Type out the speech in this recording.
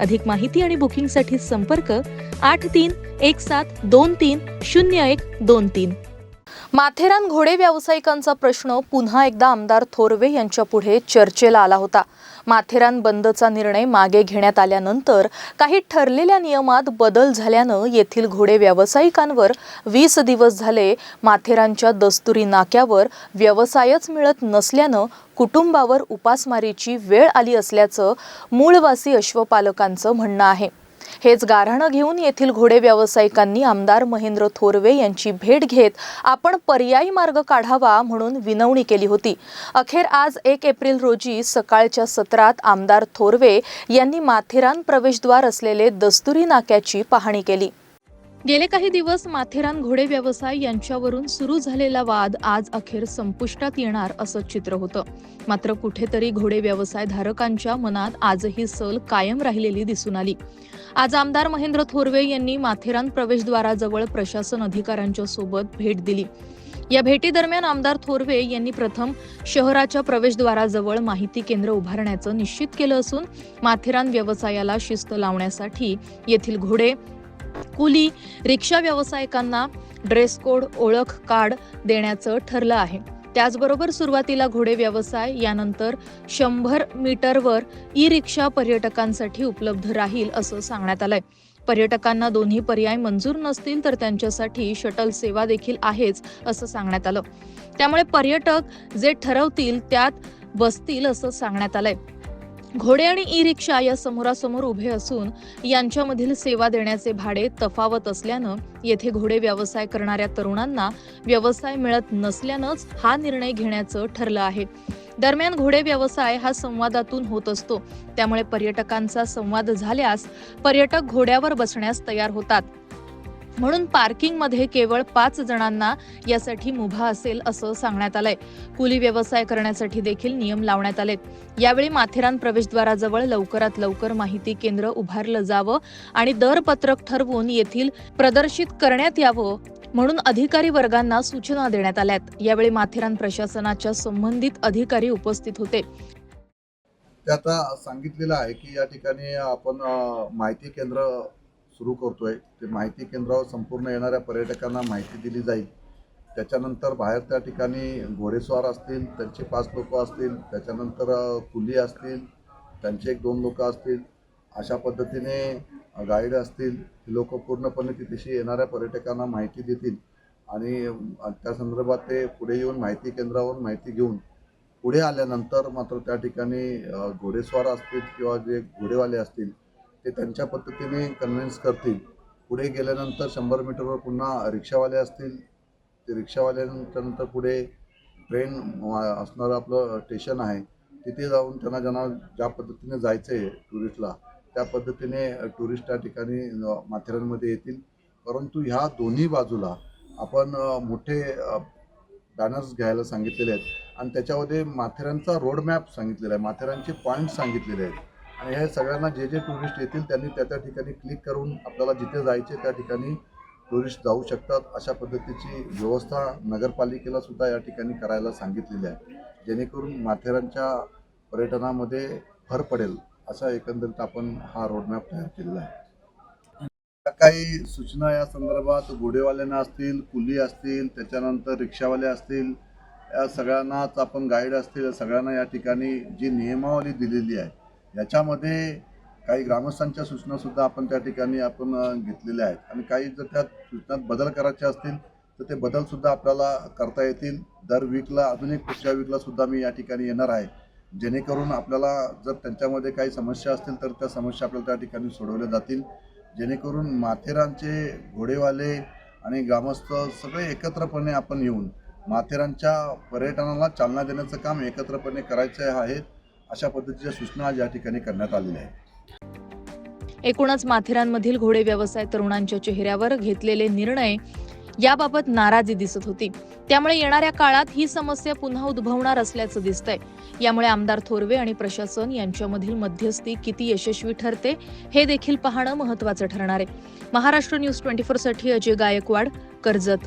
अधिक माहिती आणि बुकिंगसाठी संपर्क आठ तीन एक सात दोन तीन शून्य एक दोन तीन. माथेरान घोडे व्यावसायिकांचा प्रश्न पुन्हा एकदा आमदार थोरवे यांच्या पुढे चर्चेला आला होता. माथेरान बंदचा निर्णय मागे घेण्यात आल्यानंतर काही ठरलेल्या नियमात बदल झाल्यानं येथील घोडे व्यावसायिकांवर वीस दिवस झाले माथेरानच्या दस्तुरी नाक्यावर व्यवसायच मिळत नसल्यानं कुटुंबावर उपासमारीची वेळ आली असल्याचं मूळवासी अश्वपालकांचं म्हणणं आहे. हेच गाऱ्हाणं घेऊन येथील घोडे व्यावसायिकांनी आमदार महेंद्र थोरवे यांची भेट घेत आपण पर्यायी मार्ग काढावा म्हणून विनवणी केली होती. अखेर आज एक एप्रिल रोजी सकाळच्या सत्रात आमदार थोरवे यांनी माथेरान प्रवेशद्वार असलेले दस्तुरी नाक्याची पाहणी केली. गेले काही दिवस माथेरान घोडे व्यवसाय यांच्यावरून सुरू झालेला वाद आज अखेर संपुष्टात येणार असं चित्र होतं. मात्र कुठेतरी घोडे व्यवसाय धारकांच्या मनात आजही सल कायम राहिलेली दिसून आली. आज आमदार महेंद्र थोरवे यांनी माथेरान प्रवेशद्वाराजवळ प्रशासन अधिकाऱ्यांच्या सोबत भेट दिली. या भेटीदरम्यान आमदार थोरवे यांनी प्रथम शहराच्या प्रवेशद्वाराजवळ माहिती केंद्र उभारण्याचं निश्चित केलं असून माथेरान व्यवसायाला शिस्त लावण्यासाठी येथील घोडे कुली रिक्षा व्यावसायिकांना ड्रेस कोड ओळख कार्ड देण्याचं ठरलं आहे. त्याचबरोबर सुरुवातीला घोडे व्यवसाय यानंतर शंभर मीटरवर ई रिक्षा पर्यटकांसाठी उपलब्ध राहील असं सांगण्यात आलंय. पर्यटकांना दोन्ही पर्याय मंजूर नसतील तर त्यांच्यासाठी शटल सेवा देखील आहेच असं सांगण्यात आलं. त्यामुळे पर्यटक जे ठरवतील त्यात बसतील असं सांगण्यात आलंय. घोडे आणि ई रिक्षा या समोरासमोर उभे असून यांच्यामधील सेवा देण्याचे भाडे तफावत असल्यानं येथे घोडे व्यवसाय करणाऱ्या तरुणांना व्यवसाय मिळत नसल्यानंच हा निर्णय घेण्याचं ठरलं आहे. दरम्यान घोडे व्यवसाय हा संवादातून होत असतो. त्यामुळे पर्यटकांचा संवाद झाल्यास पर्यटक घोड्यावर बसण्यास तयार होतात. म्हणून पार्किंगमध्ये केवळ पाच जणांना यासाठी मुभा असेल असं सांगण्यात आलंय. कुली व्यवसाय करण्यासाठी देखील नियम लावण्यात आलेत. यावेळी माथेरान प्रवेशद्वाराजवळ लवकरात लवकर माहिती केंद्र उभारलं जावं आणि दरपत्रक ठरवून येथील प्रदर्शित करण्यात यावं म्हणून अधिकारी वर्गांना सूचना देण्यात आल्यात. यावेळी माथेरान प्रशासनाच्या संबंधित अधिकारी उपस्थित होते. आता सांगितलेलं आहे की या ठिकाणी आपण माहिती केंद्र सुरू करतो आहे ते माहिती केंद्रावर संपूर्ण येणाऱ्या पर्यटकांना माहिती दिली जाईल. त्याच्यानंतर बाहेर त्या ठिकाणी घोडेस्वार असतील त्यांचे पाच लोक असतील त्याच्यानंतर कुली असतील त्यांचे एक दोन लोक असतील अशा पद्धतीने गाईड असतील ही लोक पूर्णपणे तिथेशी येणाऱ्या पर्यटकांना माहिती देतील. आणि त्या संदर्भात ते पुढे येऊन माहिती केंद्रावर माहिती घेऊन पुढे आल्यानंतर मात्र त्या ठिकाणी घोडेस्वार असतील किंवा जे घोडेवाले असतील ते त्यांच्या पद्धतीने कन्व्हिन्स करतील. पुढे गेल्यानंतर शंभर मीटरवर पुन्हा रिक्षावाले असतील. ते रिक्षावाल्यानंतर पुढे ट्रेन असणारं आपलं स्टेशन आहे. तिथे जाऊन त्यांना ज्यांना ज्या पद्धतीने जायचं आहे टुरिस्टला त्या पद्धतीने टुरिस्ट त्या ठिकाणी माथेरानमध्ये येतील. परंतु ह्या दोन्ही बाजूला आपण मोठे बॅनर्स घ्यायला सांगितलेले आहेत. आणि त्याच्यामध्ये माथेरानचा रोड मॅप सांगितलेला आहे. माथेरानचे पॉईंट सांगितलेले आहेत. आणि हे सगळ्यांना जे जे टुरिस्ट येतील त्यांनी त्या त्या ठिकाणी क्लिक करून आपल्याला जिथे जायचे त्या ठिकाणी टुरिस्ट जाऊ शकतात. अशा पद्धतीची व्यवस्था नगरपालिकेला सुद्धा या ठिकाणी करायला सांगितलेली आहे. जेणेकरून माथेरानच्या पर्यटनामध्ये भर पडेल असा एकंदरीत आपण हा रोडमॅप तयार केलेला आहे. काही सूचना या संदर्भात घोडेवाल्यांना असतील कुली असतील त्याच्यानंतर रिक्षावाले असतील या सगळ्यांनाच आपण गाईड असतील सगळ्यांना या ठिकाणी जी नियमावली दिलेली आहे याच्यामध्ये काही ग्रामस्थांच्या सूचनासुद्धा आपण त्या ठिकाणी आपण घेतलेल्या आहेत. आणि काही जर त्या सूचनात बदल करायचे असतील तर ते बदलसुद्धा आपल्याला करता येतील. दर वीकला अजून एक पुढच्या वीकलासुद्धा मी या ठिकाणी येणार आहे. जेणेकरून आपल्याला जर त्यांच्यामध्ये काही समस्या असतील तर त्या समस्या आपल्याला त्या ठिकाणी सोडवल्या जातील. जेणेकरून माथेरानचे घोडेवाले आणि ग्रामस्थ सगळे एकत्रपणे आपण येऊन माथेरानच्या पर्यटनाला चालना देण्याचं काम एकत्रपणे करायचं आहे. अशा पद्धतीच्या सूचना या ठिकाणी करण्यात आलेल्या आहेत. एकूणच माथेरानमधील घोडे व्यवसाय तरुणांच्या चेहऱ्यावर घेतलेले निर्णय याबाबत नाराजी दिसत होती. त्यामुळे येणाऱ्या काळात ही समस्या पुन्हा उद्भवणार असल्याचं दिसतंय. यामुळे आमदार थोरवे आणि प्रशासन यांच्यामधील मध्यस्थी किती यशस्वी ठरते हे देखील पाहणं महत्वाचं ठरणार आहे. महाराष्ट्र न्यूज ट्वेंटी साठी अजय गायकवाड कर्जत.